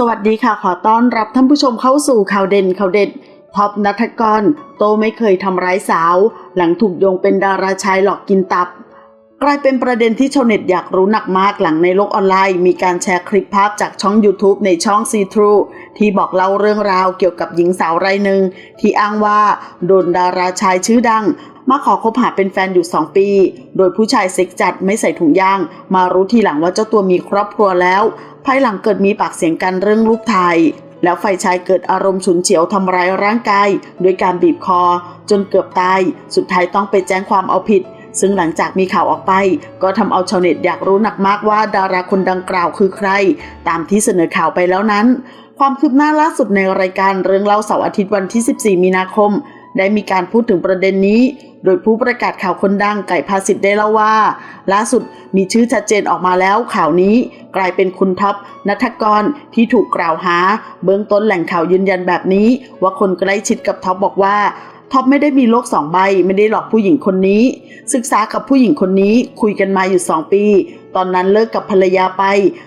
สวัสดีค่ะขอต้อนรับท่านผู้ชมเข้าสู่ข่าวเด่นข่าวเด็ดท็อปนัทกร โตไม่เคยทำร้ายสาว หลังถูกโยงเป็นดาราชายหลอกกินตับ กลายเป็นประเด็นที่ชาวเน็ตอยากรู้หนักมากหลังในโลกออนไลน์ มีการแชร์คลิปภาพจากช่อง YouTube ในช่อง See Through ที่บอกเล่าเรื่องราวเกี่ยวกับหญิงสาวรายหนึ่งที่อ้างว่าโดนดาราชายชื่อดัง มาขอคบหาเป็นแฟนอยู่ 2 ปี โดยผู้ชายเซ็กจัดไม่ใส่ถุงย่าง มารู้ทีหลังว่าเจ้าตัวมีครอบครัวแล้ว ภายหลังเกิดมีปากเสียงกันเรื่องรูปถ่ายแล้วฝ่ายชายเกิดอารมณ์ฉุนเฉียวทำร้ายร่างกายด้วยการบีบคอ จนเกือบตาย สุดท้ายต้องไปแจ้งความเอาผิด ซึ่งหลังจากมีข่าวออกไป ก็ทำเอาชาวเน็ตอยากรู้หนักมากว่าดาราคนดังกล่าวคือใคร ตามที่เสนอข่าวไปแล้วนั้น ความคืบหน้าล่าสุดในรายการเรื่องเล่าเสาร์อาทิตย์วันที่ 14 มีนาคม ได้มีการพูดถึงประเด็นนี้ โดยผู้ประกาศข่าวคนดังไก่ภาสิทธิ์ได้เล่าว่า ล่าสุดมีชื่อชัดเจนออกมาแล้วข่าวนี้กลายเป็นคุณท็อปนัทกรที่ถูกกล่าวหา เบื้องต้นแหล่งข่าวยืนยันแบบนี้ ว่าคนใกล้ชิดกับท็อปบอกว่าท็อปไม่ได้มีโลกสองใบ ไม่ได้หลอกผู้หญิงคนนี้ ศึกษากับผู้หญิงคนนี้คุยกันมาอยู่สองปี ตอนนั้นเลิกกับภรรยาไป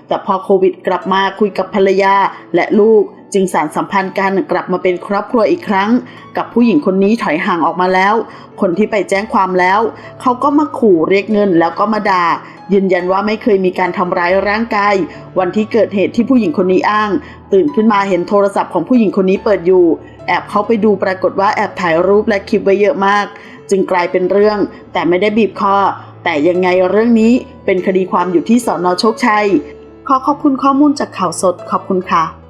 แต่พอโควิดกลับมาคุยกับภรรยาและลูก จึงสารสัมพันธ์กันกลับมาเป็นครอบครัวอีกครั้ง กับผู้หญิงคนนี้ถอยห่างออกมาแล้ว คนที่ไปแจ้งความแล้ว เขาก็มาขู่เรียกเงินแล้วก็มาด่ายืนยันว่าไม่เคยมีการทำร้ายร่างกาย วันที่เกิดเหตุที่ผู้หญิงคนนี้อ้าง ตื่นขึ้นมาเห็นโทรศัพท์ของผู้หญิงคนนี้เปิดอยู่ แอบเข้าไปดูปรากฏว่าแอบถ่ายรูปและคลิปไว้เยอะมาก จึงกลายเป็นเรื่อง แต่ไม่ได้บีบคอ แต่ยังไงเรื่องนี้เป็นคดีความอยู่ที่สอนอโชคชัย ขอขอบคุณข้อมูลจากข่าวสดขอบคุณค่ะ